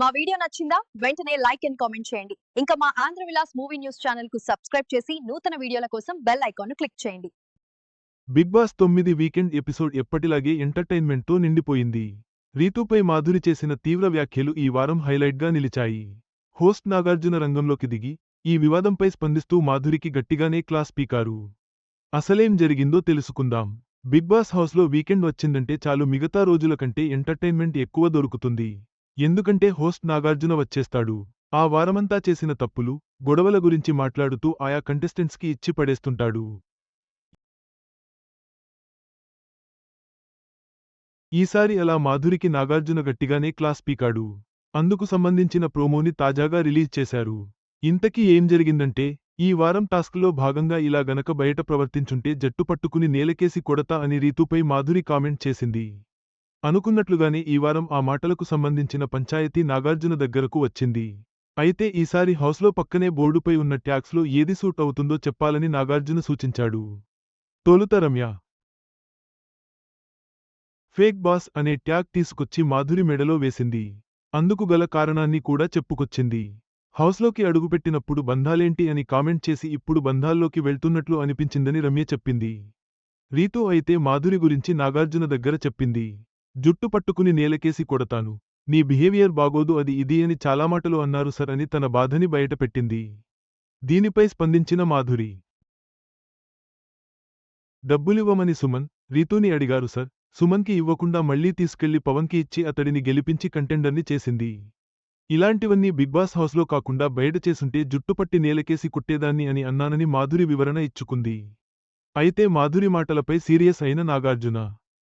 మా వీడియో నచ్చిందా? వెంటనే లైక్ అండ్ కామెంట్ చేయండి. ఇంకా మా ఆంధ్ర విలాస్ మూవీ న్యూస్ ఛానల్కు సబ్స్క్రైబ్ చేసి నూతన వీడియోల కోసం బెల్ ఐకాన్ను క్లిక్ చేయండి. బిగ్ బాస్ తొమ్మిది వీకెండ్ ఎపిసోడ్ ఎప్పటిలాగే ఎంటర్టైన్మెంట్తో నిండిపోయింది. రీతుపై మాధురి చేసిన తీవ్ర వ్యాఖ్యలు ఈ వారం హైలైట్గా నిలిచాయి. హోస్ట్ నాగార్జున రంగంలోకి దిగి ఈ వివాదంపై స్పందిస్తూ మాధురికి గట్టిగానే క్లాస్ పీకారు. అసలేం జరిగిందో తెలుసుకుందాం. బిగ్ బాస్ హౌస్లో వీకెండ్ వచ్చిందంటే చాలు మిగతా రోజుల కంటే ఎంటర్టైన్మెంట్ ఎక్కువ దొరుకుతుంది. ఎందుకంటే హోస్ట్ నాగార్జున వచ్చేస్తాడు. ఆ వారమంతా చేసిన తప్పులు గొడవల గురించి మాట్లాడుతూ ఆయా కంటెస్టెంట్స్కి ఇచ్చి పడేస్తుంటాడు. ఈసారి అలా మాధురికి నాగార్జున గట్టిగానే క్లాస్ పీకాడు. అందుకు సంబంధించిన ప్రోమోని తాజాగా రిలీజ్ చేశారు. ఇంతకీ ఏం జరిగిందంటే ఈ వారం టాస్క్లో భాగంగా ఇలా గనక బయట ప్రవర్తించుంటే జట్టు పట్టుకుని నేలకేసి కొడతా అని రీతుపై మాధురి కామెంట్ చేసింది. అనుకున్నట్లుగానే ఈ వారం ఆ మాటలకు సంబంధించిన పంచాయతీ నాగార్జున దగ్గరకు వచ్చింది. అయితే ఈసారి హౌస్లో పక్కనే బోర్డుపై ఉన్న ట్యాక్స్లో ఏది సూట్ అవుతుందో చెప్పాలని నాగార్జున సూచించాడు. తొలుత రమ్య. ఫేక్ బాస్ అనే ట్యాగ్ తీసుకొచ్చి మాధురి మెడలో వేసింది. అందుకు గల కారణాన్ని కూడా చెప్పుకొచ్చింది. హౌస్లోకి అడుగుపెట్టినప్పుడు బంధాలేంటి అని కామెంట్ చేసి ఇప్పుడు బంధాల్లోకి వెళ్తున్నట్లు అనిపించిందని రమ్య చెప్పింది. రీతు అయితే మాధురి గురించి నాగార్జున దగ్గర చెప్పింది. జుట్టు పట్టుకుని నేలకేసి కొడతాను. నీ బిహేవియర్ బాగోదు అది ఇది అని చాలా మాటలు అన్నారు సర్ అని తన బాధని బయటపెట్టింది దీనిపై స్పందించిన మాధురి. డబ్బులివ్వమని సుమన్ రీతూని అడిగారు సర్. సుమన్కి ఇవ్వకుండా మళ్ళీ తీసుకెళ్ళి పవన్కి ఇచ్చి అతడిని గెలిపించి కంటెండర్ని చేసింది. ఇలాంటివన్నీ బిగ్ బాస్ హౌస్లో కాకుండా బయట చేసుంటే జుట్టుపట్టి నేలకేసి కుట్టేదాన్ని అని అన్నానని మాధురి వివరణ ఇచ్చుకుంది. అయితే మాధురి మాటలపై సీరియస్ అయిన నాగార్జున.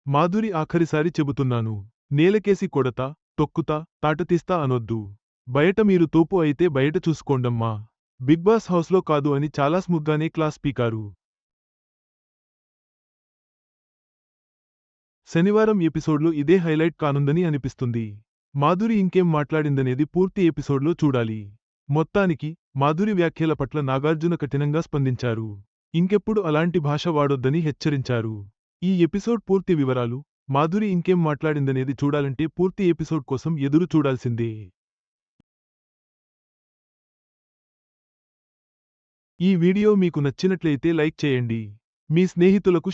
మాధురి ఆఖరిసారి చెబుతున్నాను నేలకేసి కొడతా తొక్కుతా తాటతీస్తా అనొద్దు. బయట మీరు తోపు అయితే బయట చూసుకోండమ్మా. బిగ్ బాస్ హౌస్లో కాదు అని చాలా స్మూత్గానే క్లాస్ పీకారు. శనివారం ఎపిసోడ్లో ఇదే హైలైట్ కానుందని అనిపిస్తుంది. మాధురి ఇంకేం మాట్లాడిందనేది పూర్తి ఎపిసోడ్లో చూడాలి. మొత్తానికి మాధురి వ్యాఖ్యల పట్ల నాగార్జున కఠినంగా స్పందించారు. ఇంకెప్పుడు అలాంటి భాష వాడొద్దని హెచ్చరించారు. ఈ ఎపిసోడ్ పూర్తి వివరాలు. మాధురి ఇంకేం మాట్లాడిందనేది చూడాలంటే పూర్తి ఎపిసోడ్ కోసం ఎదురు చూడాల్సిందే. ఈ వీడియో మీకు నచ్చినట్లయితే లైక్ చేయండి. మీ స్నేహితులకు